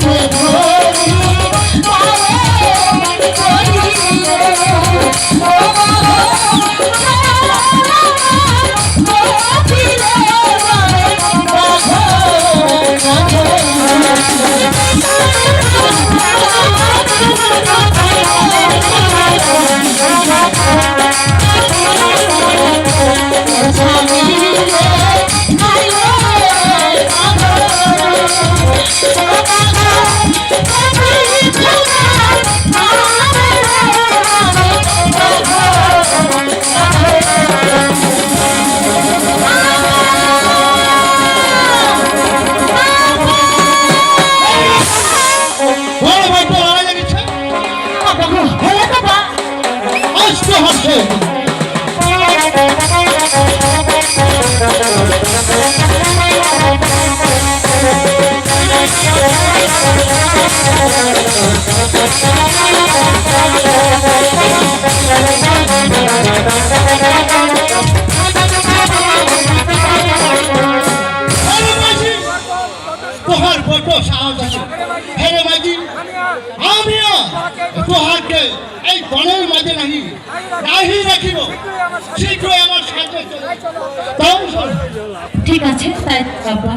Thank you. আসতে হচ্ছে নাহি নাহি রাখিব। শীঘ্রই আমার সাথে চলো। ঠিক আছে তাই বাবা।